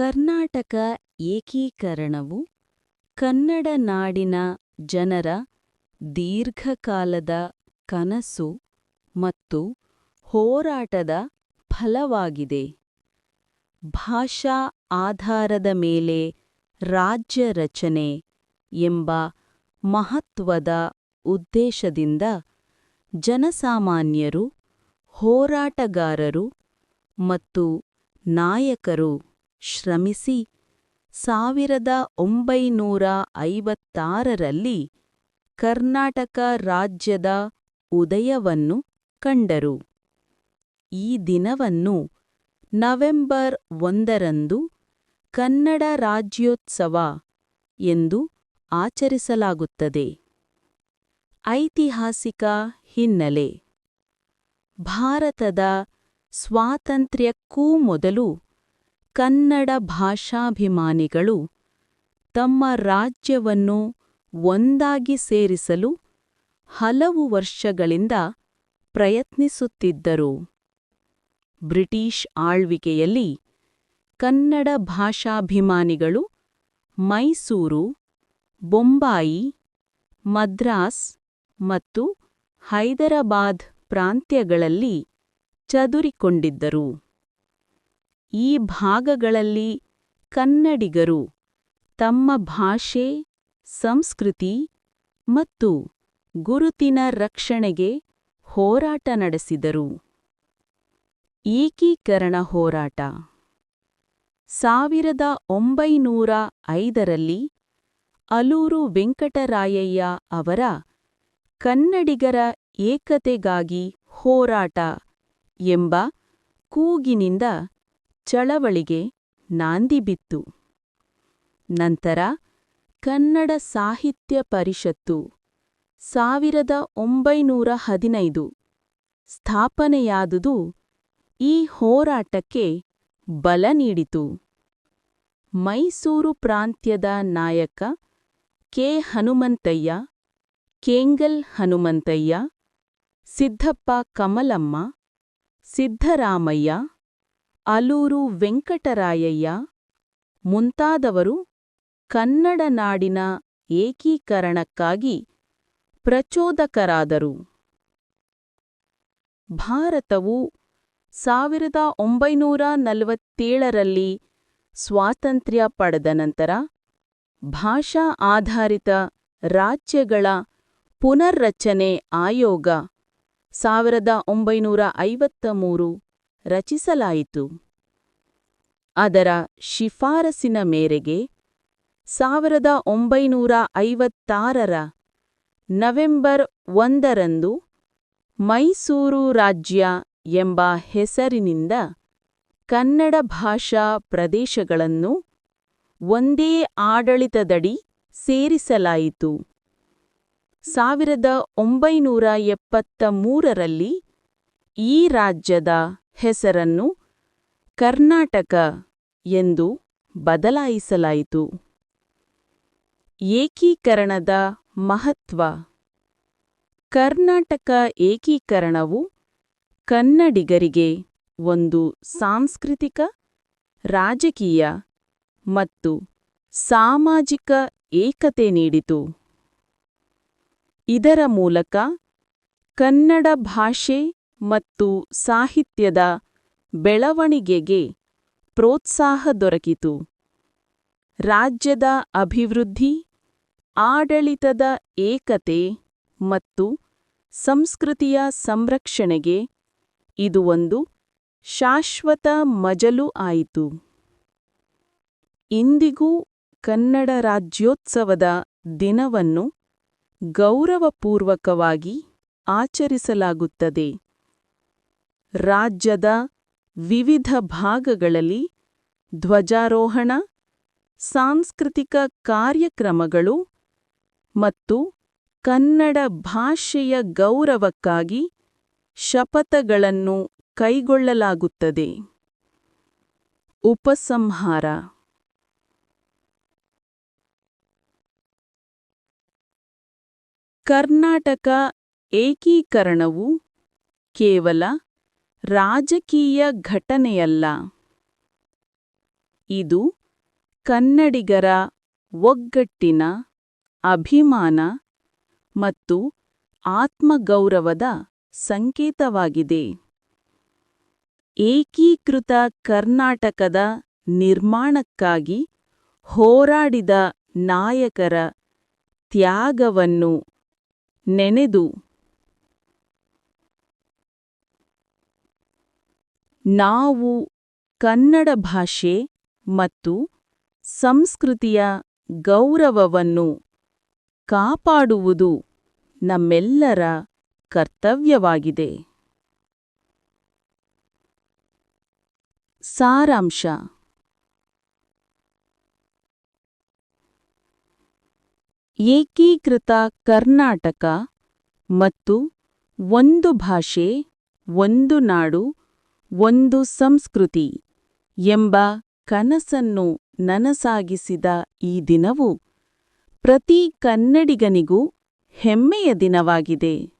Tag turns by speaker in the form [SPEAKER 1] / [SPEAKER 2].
[SPEAKER 1] ಕರ್ನಾಟಕ ಏಕೀಕರಣವು ಕನ್ನಡ ನಾಡಿನ ಜನರ ದೀರ್ಘಕಾಲದ ಕನಸು ಮತ್ತು ಹೋರಾಟದ ಫಲವಾಗಿದೆ. ಭಾಷಾ ಆಧಾರದ ಮೇಲೆ ರಾಜ್ಯ ರಚನೆ ಎಂಬ ಮಹತ್ವದ ಉದ್ದೇಶದಿಂದ ಜನಸಾಮಾನ್ಯರು, ಹೋರಾಟಗಾರರು ಮತ್ತು ನಾಯಕರು ಶ್ರಮಿಸಿ. ಸಾವಿರದ ಒಂಬೈನೂರ ಐವತ್ತಾರರಲ್ಲಿ ಕರ್ನಾಟಕ ರಾಜ್ಯದ ಉದಯವನ್ನು ಕಂಡರು. ಈ ದಿನವನ್ನು ನವೆಂಬರ್ ಒಂದರಂದು ಕನ್ನಡ ರಾಜ್ಯೋತ್ಸವ ಎಂದು ಆಚರಿಸಲಾಗುತ್ತದೆ. ಐತಿಹಾಸಿಕ ಹಿನ್ನೆಲೆ. ಭಾರತದ ಸ್ವಾತಂತ್ರ್ಯಕ್ಕೂ ಮೊದಲು ಕನ್ನಡ ಭಾಷಾಭಿಮಾನಿಗಳು ತಮ್ಮ ರಾಜ್ಯವನ್ನು ಒಂದಾಗಿ ಸೇರಿಸಲು ಹಲವು ವರ್ಷಗಳಿಂದ ಪ್ರಯತ್ನಿಸುತ್ತಿದ್ದರು. ಬ್ರಿಟಿಷ್ ಆಳ್ವಿಕೆಯಲ್ಲಿ ಕನ್ನಡ ಭಾಷಾಭಿಮಾನಿಗಳು ಮೈಸೂರು, ಬೊಂಬಾಯಿ, ಮದ್ರಾಸ್ ಮತ್ತು ಹೈದರಾಬಾದ್ ಪ್ರಾಂತ್ಯಗಳಲ್ಲಿ ಚದುರಿಕೊಂಡಿದ್ದರು. ಈ ಭಾಗಗಳಲ್ಲಿ ಕನ್ನಡಿಗರು ತಮ್ಮ ಭಾಷೆ, ಸಂಸ್ಕೃತಿ ಮತ್ತು ಗುರುತಿನ ರಕ್ಷಣೆಗೆ ಹೋರಾಟ ನಡೆಸಿದರು. ಏಕೀಕರಣ ಹೋರಾಟ. ಸಾವಿರದ ಒಂಬೈನೂರ ಐದರಲ್ಲಿ ಅಲೂರು ವೆಂಕಟರಾಯಯ್ಯ ಅವರ ಕನ್ನಡಿಗರ ಏಕತೆಗಾಗಿ ಹೋರಾಟ ಎಂಬ ಕೂಗಿನಿಂದ ಚಳವಳಿಗೆ ನಾಂದಿ ಬಿತ್ತು. ನಂತರ ಕನ್ನಡ ಸಾಹಿತ್ಯ ಪರಿಷತ್ತು ಸಾವಿರದ ಒಂಬೈನೂರ ಹದಿನೈದು ಸ್ಥಾಪನೆಯಾದುದು ಈ ಹೋರಾಟಕ್ಕೆ ಬಲ ನೀಡಿತು. ಮೈಸೂರು ಪ್ರಾಂತ್ಯದ ನಾಯಕ ಕೆ. ಹನುಮಂತಯ್ಯ, ಕೇಂಗಲ್ ಹನುಮಂತಯ್ಯ, ಸಿದ್ದಪ್ಪ ಕಮಲಮ್ಮ, ಸಿದ್ದರಾಮಯ್ಯ ಅಲೂರು ವೆಂಕಟರಾಯಯ್ಯ ಮುಂತಾದವರು ಕನ್ನಡ ನಾಡಿನ ಏಕೀಕರಣಕ್ಕಾಗಿ ಪ್ರಚೋದಕರಾದರು. ಭಾರತವು ಸಾವಿರದ ಒಂಬೈನೂರ ನಲವತ್ತೇಳರಲ್ಲಿ ಸ್ವಾತಂತ್ರ್ಯ ಪಡೆದ ನಂತರ ಭಾಷಾ ಆಧಾರಿತ ರಾಜ್ಯಗಳ ಪುನರ್ರಚನೆ ಆಯೋಗ ಸಾವಿರದ ಒಂಬೈನೂರ ಐವತ್ತ ಮೂರು ರಚಿಸಲಾಯಿತು. ಅದರ ಶಿಫಾರಸಿನ ಮೇರೆಗೆ ಸಾವಿರದ ಒಂಬೈನೂರ ಐವತ್ತಾರರ ನವೆಂಬರ್ ಒಂದರಂದು ಮೈಸೂರು ರಾಜ್ಯ ಎಂಬ ಹೆಸರಿನಿಂದ ಕನ್ನಡ ಭಾಷಾ ಪ್ರದೇಶಗಳನ್ನು ಒಂದೇ ಆಡಳಿತದಡಿ ಸೇರಿಸಲಾಯಿತು. ಸಾವಿರದ ಒಂಬೈನೂರ ಎಪ್ಪತ್ತ ಮೂರರಲ್ಲಿ ಈ ರಾಜ್ಯದ ಹೆಸರನ್ನು ಕರ್ನಾಟಕ ಎಂದು ಬದಲಾಯಿಸಲಾಯಿತು. ಏಕೀಕರಣದ ಮಹತ್ವ. ಕರ್ನಾಟಕ ಏಕೀಕರಣವು ಕನ್ನಡಿಗರಿಗೆ ಒಂದು ಸಾಂಸ್ಕೃತಿಕ, ರಾಜಕೀಯ ಮತ್ತು ಸಾಮಾಜಿಕ ಏಕತೆ ನೀಡಿತು. ಇದರ ಮೂಲಕ ಕನ್ನಡ ಭಾಷೆ ಮತ್ತು ಸಾಹಿತ್ಯದ ಬೆಳವಣಿಗೆಗೆ ಪ್ರೋತ್ಸಾಹ ದೊರಕಿತು. ರಾಜ್ಯದ ಅಭಿವೃದ್ಧಿ, ಆಡಳಿತದ ಏಕತೆ ಮತ್ತು ಸಂಸ್ಕೃತಿಯ ಸಂರಕ್ಷಣೆಗೆ ಇದು ಒಂದು ಶಾಶ್ವತ ಮಜಲು ಆಯಿತು. ಇಂದಿಗೂ ಕನ್ನಡ ರಾಜ್ಯೋತ್ಸವದ ದಿನವನ್ನು ಗೌರವಪೂರ್ವಕವಾಗಿ ಆಚರಿಸಲಾಗುತ್ತದೆ. ರಾಜ್ಯದ ವಿವಿಧ ಭಾಗಗಳಲ್ಲಿ ಧ್ವಜಾರೋಹಣ, ಸಾಂಸ್ಕೃತಿಕ ಕಾರ್ಯಕ್ರಮಗಳು ಮತ್ತು ಕನ್ನಡ ಭಾಷೆಯ ಗೌರವಕ್ಕಾಗಿ ಶಪಥಗಳನ್ನು ಕೈಗೊಳ್ಳಲಾಗುತ್ತದೆ. ಉಪಸಂಹಾರ. ಕರ್ನಾಟಕ ಏಕೀಕರಣವು ಕೇವಲ ರಾಜಕೀಯ ಘಟನೆಯಲ್ಲ. ಇದು ಕನ್ನಡಿಗರ ಒಗ್ಗಟ್ಟಿನ ಅಭಿಮಾನ ಮತ್ತು ಆತ್ಮಗೌರವದ ಸಂಕೇತವಾಗಿದೆ. ಏಕೀಕೃತ ಕರ್ನಾಟಕದ ನಿರ್ಮಾಣಕ್ಕಾಗಿ ಹೋರಾಡಿದ ನಾಯಕರ ತ್ಯಾಗವನ್ನು ನೆನೆದು ನಾವು ಕನ್ನಡ ಭಾಷೆ ಮತ್ತು ಸಂಸ್ಕೃತಿಯ ಗೌರವವನ್ನು ಕಾಪಾಡುವುದು ನಮ್ಮೆಲ್ಲರ ಕರ್ತವ್ಯವಾಗಿದೆ. ಸಾರಾಂಶ. ಏಕೀಕೃತ ಕರ್ನಾಟಕ ಮತ್ತು ಒಂದು ಭಾಷೆ, ಒಂದು ನಾಡು ಒಂದು ಸಂಸ್ಕೃತಿ ಎಂಬ ಕನಸನ್ನು ನನಸಾಗಿಸಿದ ಈ ದಿನವು ಪ್ರತಿ ಕನ್ನಡಿಗನಿಗೂ ಹೆಮ್ಮೆಯ ದಿನವಾಗಿದೆ.